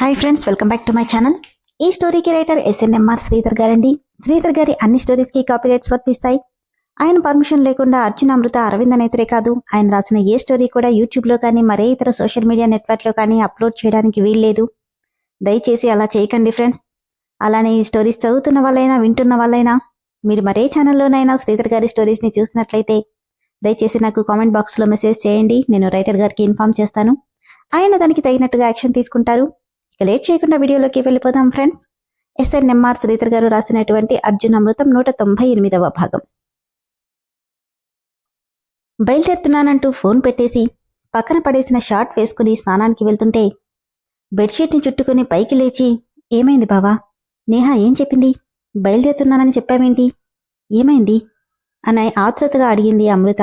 Hi friends welcome back to my channel ఈ స్టోరీకి writer SNMR Sridhar గారండి. శ్రీధర్ గారి అన్ని స్టోరీస్కి కాపీరైట్స్ వర్తిస్తాయి. ఆయన పర్మిషన్ లేకుండా అర్జున్ అమృత అరవింద్ అనేతరే కాదు ఆయన రాసిన ఏ స్టోరీ కూడా యూట్యూబ్లో కానీ మరే ఇతర సోషల్ మీడియా నెట్వర్క్లో కానీ అప్లోడ్ చేయడానికి వీల్లేదు. దయచేసి అలా చేయకండి ఫ్రెండ్స్ అలానే ఈ స్టోరీస్ చదువుతున్న వాళ్ళైనా వింటున్న వాళ్ళైనా మీరు మరే ఛానల్లోనైనా శ్రీధర్ గారి స్టోరీస్ని చూసినట్లయితే దయచేసి నాకు కామెంట్ బాక్స్లో మెసేజ్ చేయండి. నేను రైటర్ గారికి ఇన్ఫార్మ్ చేస్తాను. ఆయన దానికి తగినట్టుగా యాక్షన్ తీసుకుంటారు. ఇక లేట్ చేయకుండా వీడియోలోకి వెళ్ళిపోదాం ఫ్రెండ్స్ ఎస్ఎన్ఎంఆర్ శ్రీధర్ గారు రాసినటువంటి అర్జున్ అమృతం నూట తొంభై ఎనిమిదవ భాగం. బయలుదేరుతున్నానంటూ ఫోన్ పెట్టేసి పక్కన పడేసిన షార్ట్ వేసుకుని స్నానానికి వెళ్తుంటే బెడ్షీట్ని చుట్టుకుని పైకి లేచి ఏమైంది బావా? నేహా ఏం చెప్పింది? బయలుదేరుతున్నానని చెప్పామేంటి ఏమైంది? అని ఆత్రతగా అడిగింది అమృత.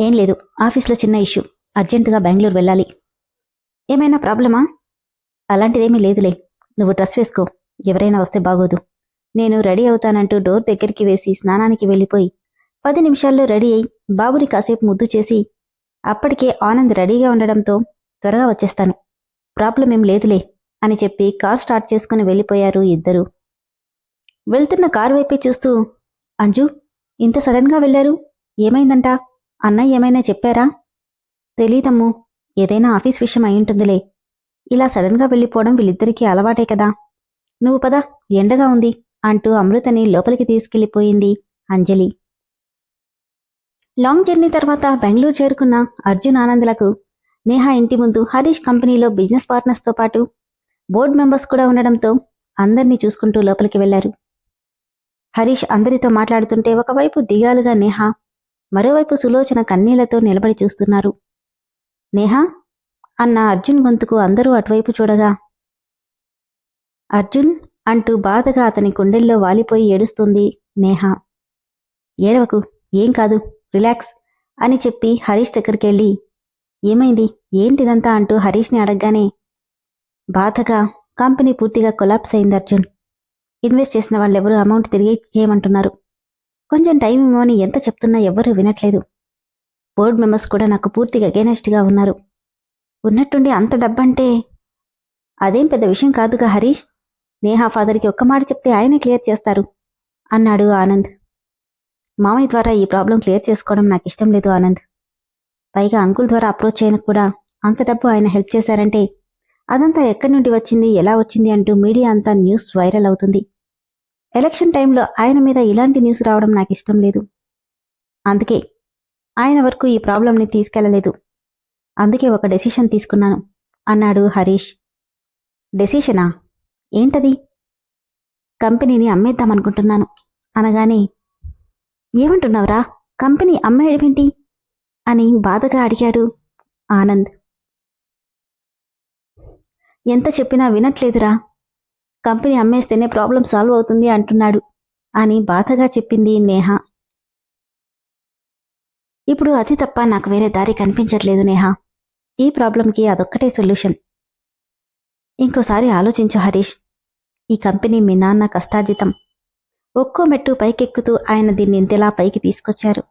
ఏం లేదు ఆఫీస్లో చిన్న ఇష్యూ. అర్జెంటుగా బెంగళూరు వెళ్ళాలి. ఏమైనా ప్రాబ్లమా? అలాంటిదేమీ లేదులే. నువ్వు డ్రెస్ వేసుకో. ఎవరైనా వస్తే బాగోదు. నేను రెడీ అవుతానంటూ డోర్ దగ్గరికి వేసి స్నానానికి వెళ్ళిపోయి పది నిమిషాల్లో రెడీ అయి బాబుని కాసేపు ముద్దు చేసి అప్పటికే ఆనంద్ రెడీగా ఉండడంతో త్వరగా వచ్చేస్తాను. ప్రాబ్లం ఏం లేదులే అని చెప్పి కార్ స్టార్ట్ చేసుకుని వెళ్ళిపోయారు ఇద్దరు. వెళ్తున్న కారు వైపే చూస్తూ అంజు ఇంత సడన్గా వెళ్ళారు? ఏమైందంట? అన్నయ్య ఏమైనా చెప్పారా? తెలీదమ్ము. ఏదైనా ఆఫీస్ విషయం అయింటుందిలే ఇలా సడన్గా వెళ్ళిపోవడం వీళ్ళిద్దరికీ అలవాటే కదా. నువ్వు పద ఎండగా ఉంది అంటూ అమృతని లోపలికి తీసుకెళ్ళిపోయింది అంజలి. లాంగ్ జర్నీ తర్వాత బెంగళూరు చేరుకున్న అర్జున్ ఆనందలకు నేహా ఇంటి ముందు హరీష్ కంపెనీలో బిజినెస్ పార్ట్నర్స్తో పాటు బోర్డు మెంబర్స్ కూడా ఉండడంతో అందరినీ చూసుకుంటూ లోపలికి వెళ్ళారు హరీష్ అందరితో మాట్లాడుతుంటే ఒకవైపు దిగాలుగా నేహా మరోవైపు సులోచన కన్నీళ్ళతో నిలబడి చూస్తున్నారు. నేహా అన్న అర్జున్ గొంతుకు అందరూ అటువైపు చూడగా. అర్జున్ అంటూ బాధగా అతని గుండెల్లో వాలిపోయి ఏడుస్తుంది నేహ. ఏడవకు ఏం కాదు రిలాక్స్ అని చెప్పి హరీష్ దగ్గరికెళ్ళి ఏమైంది ఏంటిదంతా అంటూ హరీష్ని అడగగానే బాధగా కంపెనీ పూర్తిగా కొలాప్స్ అయింది అర్జున్. ఇన్వెస్ట్ చేసిన వాళ్ళెవరూ అమౌంట్ తిరిగి చేయమంటున్నారు కొంచెం టైం ఇవ్వమని ఎంత చెప్తున్నా ఎవ్వరూ వినట్లేదు. బోర్డు మెంబర్స్ కూడా నాకు పూర్తిగా అగేనెస్ట్గా ఉన్నారు. ఉన్నట్టుండి అంత డబ్బంటే అదేం పెద్ద విషయం కాదుగా హరీష్. నేహా ఫాదర్కి ఒక్క మాట చెప్తే ఆయనే క్లియర్ చేస్తారు అన్నాడు ఆనంద్. మామయ్య ద్వారా ఈ ప్రాబ్లం క్లియర్ చేసుకోవడం నాకు ఇష్టం లేదు ఆనంద్. పైగా అంకుల్ ద్వారా అప్రోచ్ అయిన కూడా అంత డబ్బు ఆయన హెల్ప్ చేశారంటే అదంతా ఎక్కడి నుండి వచ్చింది ఎలా వచ్చింది అంటూ మీడియా అంతా న్యూస్ వైరల్ అవుతుంది. ఎలక్షన్ టైంలో ఆయన మీద ఇలాంటి న్యూస్ రావడం నాకు ఇష్టం లేదు. అందుకే ఆయన వరకు ఈ ప్రాబ్లంని తీసుకెళ్ళలేదు. అందుకే ఒక డెసిషన్ తీసుకున్నాను అన్నాడు హరీష్. డెసిషనా? ఏంటది? కంపెనీని అమ్మేద్దామనుకుంటున్నాను అనగానే ఏమంటున్నావురా? కంపెనీ అమ్మేయడమేంటి? అని బాధగా అడిగాడు ఆనంద్. ఎంత చెప్పినా వినట్లేదురా. కంపెనీ అమ్మేస్తేనే ప్రాబ్లం సాల్వ్ అవుతుంది అంటున్నాడు అని బాధగా చెప్పింది నేహ. ఇప్పుడు అది తప్ప నాకు వేరే దారి కనిపించట్లేదు నేహా. ఈ ప్రాబ్లంకి అదొక్కటే సొల్యూషన్. ఇంకోసారి ఆలోచించు హరీష్. ఈ కంపెనీ మీ నాన్న కష్టార్జితం. ఒక్కో మెట్టు పైకెక్కుతూ ఆయన దీన్ని ఇంతలా పైకి తీసుకొచ్చారు.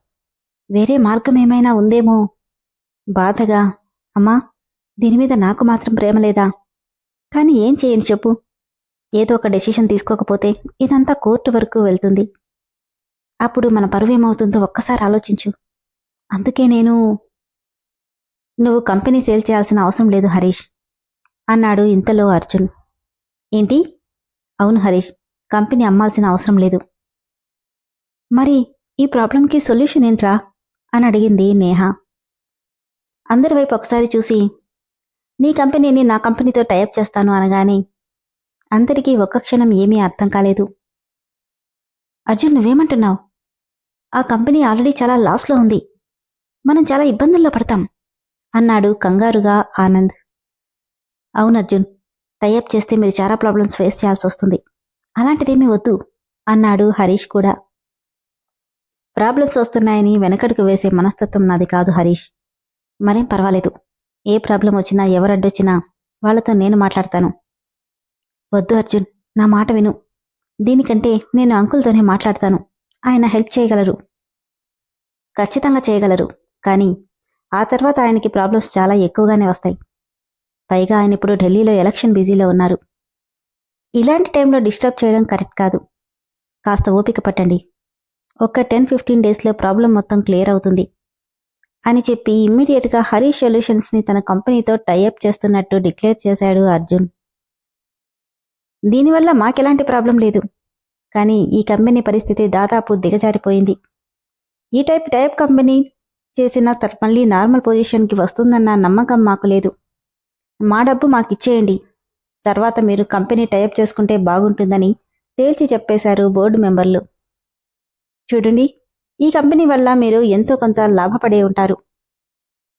వేరే మార్గం ఏమైనా ఉందేమో? బాధగా అమ్మా దీని మీద నాకు మాత్రం ప్రేమ లేదా? కానీ ఏం చేయను చెప్పు. ఏదో ఒక డెసిషన్ తీసుకోకపోతే ఇదంతా కోర్టు వరకు వెళ్తుంది. అప్పుడు మన పరువేమవుతుందో ఒక్కసారి ఆలోచించు. అందుకే నేను నువ్వు కంపెనీ సేల్ చేయాల్సిన అవసరం లేదు హరీష్ అన్నాడు ఇంతలో అర్జున్. ఏంటి? అవును హరీష్ కంపెనీ అమ్మాల్సిన అవసరం లేదు. మరి ఈ ప్రాబ్లంకి సొల్యూషన్ ఏంట్రా? అని అడిగింది నేహ. అందరి వైపు ఒకసారి చూసి నీ కంపెనీని నా కంపెనీతో టైప్ చేస్తాను అనగానే అందరికీ ఒక్క క్షణం ఏమీ అర్థం కాలేదు. అర్జున్ నువ్వేమంటున్నావు? ఆ కంపెనీ ఆల్రెడీ చాలా లాస్లో ఉంది. మనం చాలా ఇబ్బందుల్లో పడతాం. అన్నాడు కంగారుగా ఆనంద్. అవును అర్జున్ టైఅప్ చేస్తే మీరు చాలా ప్రాబ్లమ్స్ ఫేస్ చేయాల్సి వస్తుంది. అలాంటిదేమీ వద్దు అన్నాడు హరీష్ కూడా. ప్రాబ్లమ్స్ వస్తున్నాయని వెనకడుకు వేసే మనస్తత్వం నాది కాదు హరీష్. మరేం పర్వాలేదు ఏ ప్రాబ్లం వచ్చినా ఎవరడ్డొచ్చినా వాళ్ళతో నేను మాట్లాడతాను. వద్దు అర్జున్ నా మాట విను. దీనికంటే నేను అంకుల్తోనే మాట్లాడతాను. ఆయన హెల్ప్ చేయగలరు. ఖచ్చితంగా చేయగలరు కానీ ఆ తర్వాత ఆయనకి ప్రాబ్లమ్స్ చాలా ఎక్కువగానే వస్తాయి. పైగా ఆయన ఇప్పుడు ఢిల్లీలో ఎలక్షన్ బిజీలో ఉన్నారు. ఇలాంటి టైంలో డిస్టర్బ్ చేయడం కరెక్ట్ కాదు. కాస్త ఓపిక పట్టండి. ఒక్క టెన్ ఫిఫ్టీన్ డేస్లో ప్రాబ్లం మొత్తం క్లియర్ అవుతుంది. అని చెప్పి ఇమ్మీడియట్గా హరీష్ సొల్యూషన్స్ని తన కంపెనీతో టైఅప్ చేస్తున్నట్టు డిక్లేర్ చేశాడు అర్జున్. దీనివల్ల మాకెలాంటి ప్రాబ్లం లేదు. కానీ ఈ కంపెనీ పరిస్థితి దాదాపు దిగజారిపోయింది. ఈ టైప్ టైప్ కంపెనీ చేసిన తర్- మళ్ళీ నార్మల్ పొజిషన్కి వస్తుందన్న నమ్మకం మాకు లేదు. మా డబ్బు మాకు ఇచ్చేయండి. తర్వాత మీరు కంపెనీ టైప్ చేసుకుంటే బాగుంటుందని తేల్చి చెప్పేశారు బోర్డు మెంబర్లు. చూడండి ఈ కంపెనీ వల్ల మీరు ఎంతో కొంత లాభపడే ఉంటారు.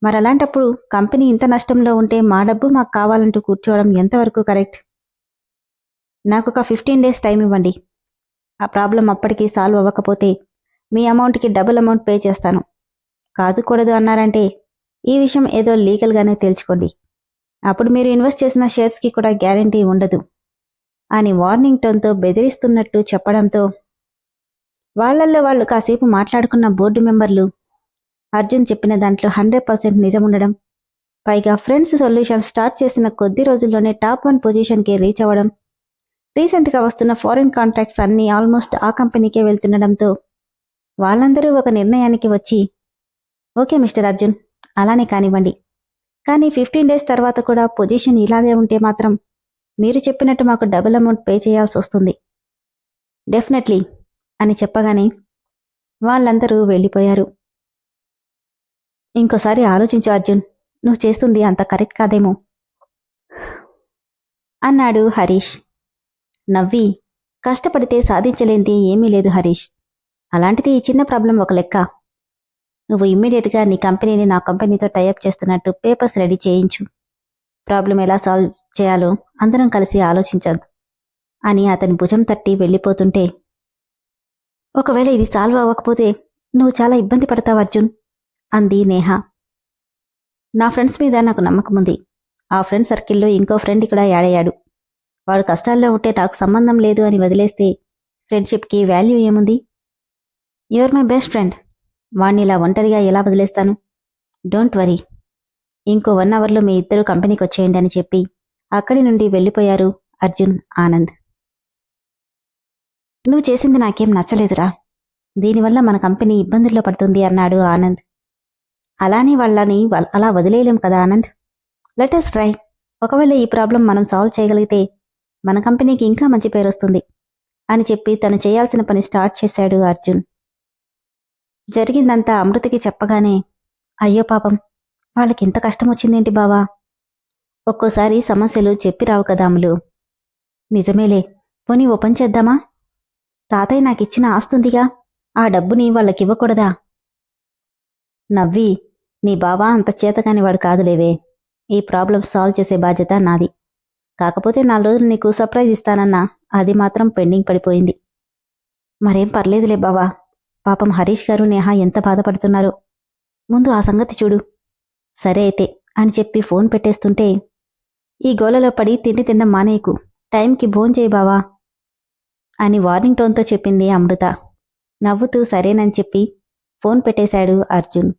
మరలాంటప్పుడు కంపెనీ ఇంత నష్టంలో ఉంటే మా డబ్బు మాకు కావాలంటూ కూర్చోవడం ఎంతవరకు కరెక్ట్? నాకు ఒక ఫిఫ్టీన్ డేస్ టైం ఇవ్వండి. ఆ ప్రాబ్లం అప్పటికి సాల్వ్ అవ్వకపోతే మీ అమౌంట్కి డబుల్ అమౌంట్ పే చేస్తాను. కాదు కూడదు అన్నారంటే ఈ విషయం ఏదో లీగల్గానే తేల్చుకోండి. అప్పుడు మీరు ఇన్వెస్ట్ చేసిన షేర్స్కి కూడా గ్యారంటీ ఉండదు. అని వార్నింగ్ టోన్తో బెదిరిస్తున్నట్టు చెప్పడంతో వాళ్ళల్లో వాళ్ళు కాసేపు మాట్లాడుకున్న బోర్డు మెంబర్లు అర్జున్ చెప్పిన దాంట్లో హండ్రెడ్ పర్సెంట్ నిజం ఉండడం పైగా ఫ్రెండ్స్ సొల్యూషన్ స్టార్ట్ చేసిన కొద్ది రోజుల్లోనే టాప్ వన్ పొజిషన్కి రీచ్ అవ్వడం రీసెంట్గా వస్తున్న ఫారిన్ కాంట్రాక్ట్స్ అన్నీ ఆల్మోస్ట్ ఆ కంపెనీకే వెళ్తుండడంతో వాళ్ళందరూ ఒక నిర్ణయానికి వచ్చి ఓకే మిస్టర్ అర్జున్. అలానే కానివ్వండి. కానీ ఫిఫ్టీన్ డేస్ తర్వాత కూడా పొజిషన్ ఇలాగే ఉంటే మాత్రం మీరు చెప్పినట్టు మాకు డబుల్ అమౌంట్ పే చేయాల్సి వస్తుంది. డెఫినెట్లీ అని చెప్పగానే వాళ్ళందరూ వెళ్ళిపోయారు. ఇంకోసారి ఆలోచించు అర్జున్ నువ్వు చేస్తుంది అంత కరెక్ట్ కాదేమో. అన్నాడు హరీష్. నవ్వి కష్టపడితే సాధించలేంది ఏమీ లేదు హరీష్. అలాంటిది ఈ చిన్న ప్రాబ్లం ఒక లెక్క. నువ్వు ఇమ్మీడియట్గా నీ కంపెనీని నా కంపెనీతో టైఅప్ చేస్తున్నట్టు పేపర్స్ రెడీ చేయించు. ప్రాబ్లం ఎలా సాల్వ్ చేయాలో అందరం కలిసి ఆలోచించద్దు అని అతని భుజం తట్టి వెళ్ళిపోతుంటే ఒకవేళ ఇది సాల్వ్ అవ్వకపోతే నువ్వు చాలా ఇబ్బంది పడతావు అర్జున్ అంది నేహ. నా ఫ్రెండ్స్ మీద నాకు నమ్మకం ఉంది. ఆ ఫ్రెండ్ సర్కిల్లో ఇంకో ఫ్రెండ్ కూడా యాడయ్యాడు వాడు కష్టాల్లో ఉంటే నాకు సంబంధం లేదు అని వదిలేస్తే ఫ్రెండ్షిప్కి వాల్యూ ఏముంది? Your my best friend. వాణ్ణి ఇలా ఒంటరిగా ఎలా వదిలేస్తాను? Don't worry. ఇంకో వన్ అవర్లో మీ ఇద్దరు కంపెనీకి వచ్చేయండి అని చెప్పి అక్కడి నుండి వెళ్ళిపోయారు అర్జున్ ఆనంద్. నువ్వు చేసింది నాకేం నచ్చలేదురా. దీనివల్ల మన కంపెనీ ఇబ్బందుల్లో పడుతుంది అన్నాడు ఆనంద్. అలానే వాళ్ళని అలా వదిలేయలేం కదా ఆనంద్? లెటెస్ట్ ట్రై ఒకవేళ ఈ ప్రాబ్లం మనం సాల్వ్ చేయగలిగితే మన కంపెనీకి ఇంకా మంచి పేరు వస్తుంది అని చెప్పి తను చేయాల్సిన పని స్టార్ట్ చేశాడు అర్జున్. జరిగిందంతా అమృతకి చెప్పగానే అయ్యో పాపం వాళ్ళకి ఇంత కష్టం వచ్చిందేంటి బావా? ఒక్కోసారి సమస్యలు చెప్పి రావు కదా అమ్ములు నిజమేలే పోనీ ఓ పని చేద్దామా? తాతయ్య నాకిచ్చిన ఆస్తుందిగా ఆ డబ్బుని వాళ్ళకివ్వకూడదా? నవ్వి నీ బావా అంత చేతగాని వాడు కాదులేవే ఈ ప్రాబ్లం సాల్వ్ చేసే బాధ్యత నాది. కాకపోతే నాలుగు రోజులు నీకు సర్ప్రైజ్ ఇస్తానన్నా అది మాత్రం పెండింగ్ పడిపోయింది. మరేం పర్లేదులే బావా పాపం హరీష్ గారు నేహ ఎంత బాధపడుతున్నారో? ముందు ఆ సంగతి చూడు. సరే అయితే అని చెప్పి ఫోన్ పెట్టేస్తుంటే ఈ గోలలో పడి తిండి తిన్న మానేయకు. టైంకి భోంచేయి బావా. అని వార్నింగ్ టోన్తో చెప్పింది అమృత. నవ్వుతూ సరేనని చెప్పి ఫోన్ పెట్టేశాడు అర్జున్.